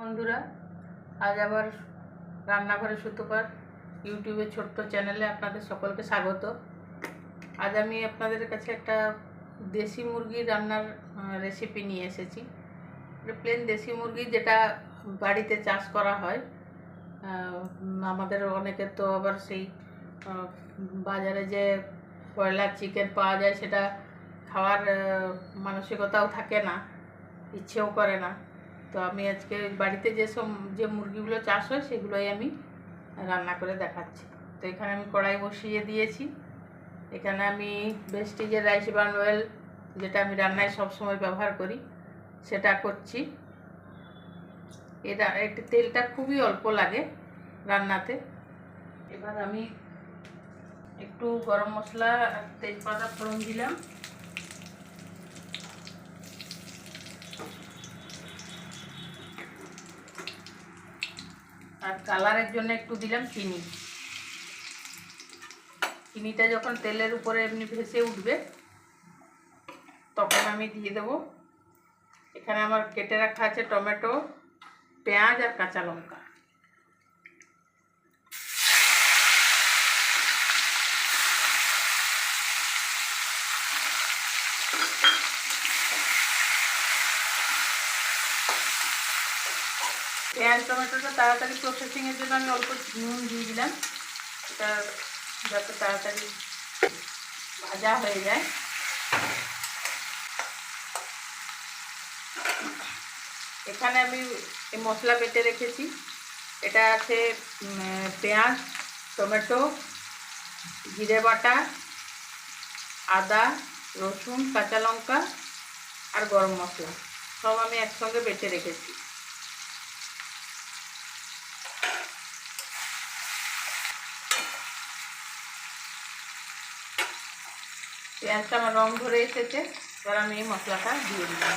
বন্ধুরা, আজ আবার রান্নাঘরে সুতোপার ইউটিউবের ছোট্ট চ্যানেলে আপনাদের সকলকে স্বাগত। আজ আমি আপনাদের কাছে একটা দেশি মুরগি রান্নার রেসিপি নিয়ে এসেছি। প্লেন দেশি মুরগি যেটা বাড়িতে চাষ করা হয়। আমাদের অনেকের তো আবার সেই বাজারে যে ব্রয়লার চিকেন পাওয়া যায় সেটা খাওয়ার মানসিকতাও থাকে না, ইচ্ছেও করে না। তো আমি আজকে বাড়িতে যেসব যে মুরগিগুলো চাষ হয়, সেগুলোই আমি রান্না করে দেখাচ্ছি। তো এখানে আমি কড়াই বসিয়ে দিয়েছি। এখানে আমি বেস্টিজের রাইস বার্ন অয়েল যেটা আমি রান্নায় সব সময় ব্যবহার করি, সেটা করছি। এটা একটু তেলটা খুবই অল্প লাগে রান্নাতে। এবার আমি একটু গরম মশলা তেজপাতা ফোড়ন দিলাম। আর কালারের জন্য একটু দিলাম চিনি। চিনিটা যখন তেলের উপরে এমনি ভেসে উঠবে, তখন আমি দিয়ে দেবো। এখানে আমার কেটে রাখা আছে টমেটো, পেঁয়াজ আর কাঁচা লঙ্কা। পেঁয়াজ টমেটোটা তাড়াতাড়ি প্রসেসিংয়ের জন্য আমি অল্প নুন দিয়ে দিলাম। এটা যাতে তাড়াতাড়ি ভাজা হয়ে যায়। এখানে আমি এই মশলা বেটে রেখেছি। এটা আছে পেঁয়াজ, টমেটো, জিরে বাটা, আদা, রসুন, কাঁচা লঙ্কা আর গরম মশলা। সব আমি একসঙ্গে বেটে রেখেছি। পেঁয়াজটা আমার রং ধরে এসেছে, এবার আমি এই মশলাটা দিয়ে দিলাম।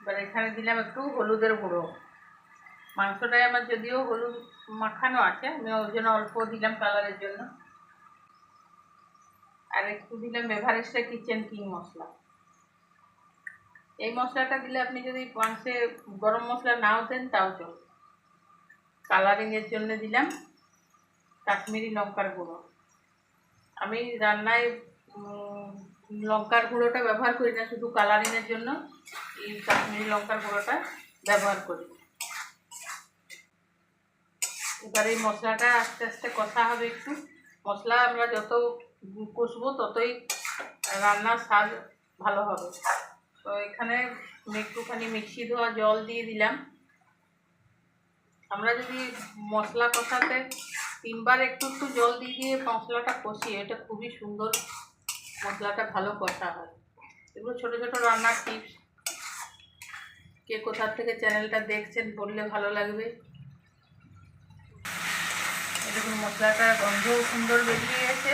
এবার এখানে দিলাম একটু হলুদের গুঁড়ো। মাংসটায় আমার যদিও হলুদ মাখানো আছে, আমি ওই জন্য অল্প দিলাম কালারের জন্য। আর একটু দিলাম এভারেস্টের কিচেন কিং মশলা। এই মশলাটা দিলে আপনি যদি মাংসে গরম মশলা নাও দেন তাও চলবে। কালারিংয়ের জন্য দিলাম কাশ্মীরি লঙ্কার গুঁড়ো। আমি রান্নায় লঙ্কার গুঁড়োটা ব্যবহার করি না, শুধু কালারিংয়ের জন্য এই কাশ্মীরি লঙ্কার গুঁড়োটা ব্যবহার করি। এবার এই মশলাটা আস্তে আস্তে কষা হবে একটু। মশলা আমরা যত কষবো, ততই রান্নার স্বাদ ভালো হবে। তো এখানে একটুখানি মিক্সি ধোয়া জল দিয়ে দিলাম। আমরা যদি মশলা কষাতে তিনবার একটু একটু জল দিয়ে দিয়ে মশলাটা কষি এটা খুবই সুন্দর মশলাটা ভালো কষা হয়। এগুলো ছোটো ছোটো রান্নার টিপস। কে কোথার থেকে চ্যানেলটা দেখছেন বললে ভালো লাগবে। দেখুন মশলাটার গন্ধও সুন্দর বেরিয়ে গেছে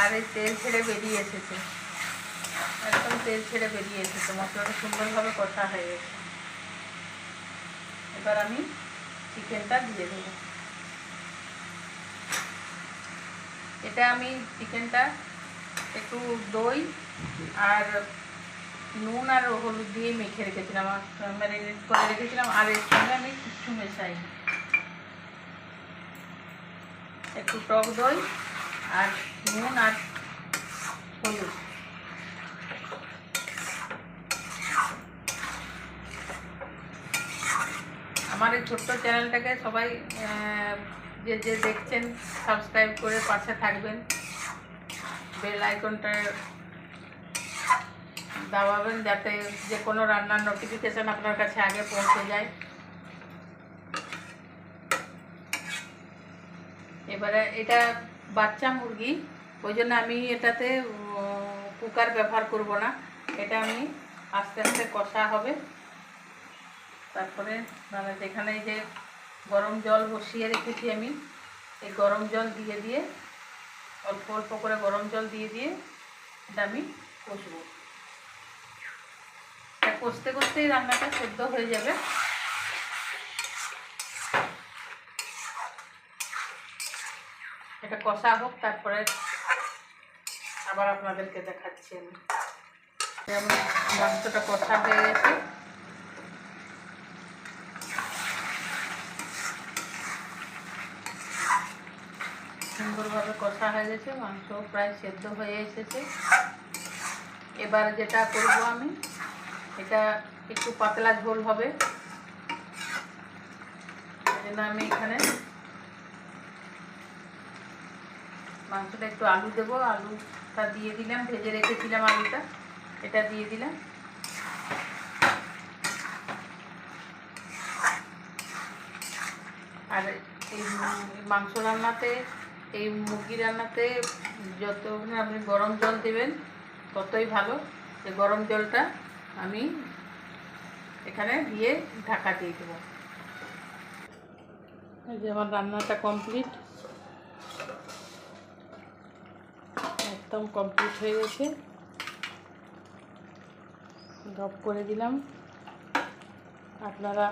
আর এই তেল ছেড়ে বেরিয়ে এসেছে। একদম তেল ছেড়ে বেরিয়ে এসেছে। মশলাটা সুন্দরভাবে কষা হয়ে গেছে। এবার আমি চিকেনটা দিয়ে দেবো। এটা আমি চিকেনটা একটু দই আর নুন আর হলুদ দিয়ে মেখে রেখেছিলাম। ম্যারিনেট করে রেখেছিলাম। আর এর সঙ্গে আমি কিচ্ছু মেশাই একটু টক দই আর নুন আর হলুদ। আমার এই ছোট্ট চ্যানেলটাকে সবাই যে যে দেখছেন সাবস্ক্রাইব করে পাশে থাকবেন। বেল আইকনটা দাবাবেন যাতে যে কোনো রান্নার নোটিফিকেশান আপনার কাছে আগে পৌঁছে যায়। এবারে এটা বাচ্চা মুরগি, ওই জন্য আমি এটাতে কুকার ব্যবহার করব না। এটা আমি আস্তে আস্তে কষা হবে। তারপরে মানে যেখানে যে গরম জল বসিয়ে রেখেছি আমি, এই গরম জল দিয়ে দিয়ে, অল্প অল্প করে গরম জল দিয়ে দিয়ে এটা আমি কষবো। কষতে কষতেই রান্নাটা সেদ্ধ হয়ে যাবে। এটা কষা হোক, তারপরে আবার আপনাদেরকে দেখাচ্ছি আমি। মাংসটা কষা হয়ে গেছে। সুন্দরভাবে কষা হয়ে গেছে, মাংস প্রায় সেদ্ধ হয়ে এসেছে। এবার যেটা করব আমি, এটা একটু পাতলা ঝোল হবে। আমি এখানে মাংসটা একটু আলু দেবো। আলুটা দিয়ে দিলাম, ভেজে রেখেছিলাম আলুটা। এটা দিয়ে দিলাম। আর এই মাংস রান্নাতে এই মুরগি রান্নাতে যত আপনি গরম জল দেবেন, ততই ভালো। এই গরম জলটা আমি এখানে দিয়ে ঢাকা দিয়ে দেবো। এই যে আমার রান্নাটা কমপ্লিট। একদম কমপ্লিট হয়ে গেছে। ড্রপ করে দিলাম। আপনারা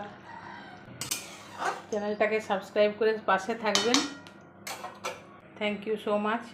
চ্যানেলটাকে সাবস্ক্রাইব করে পাশে থাকবেন। thank you so much.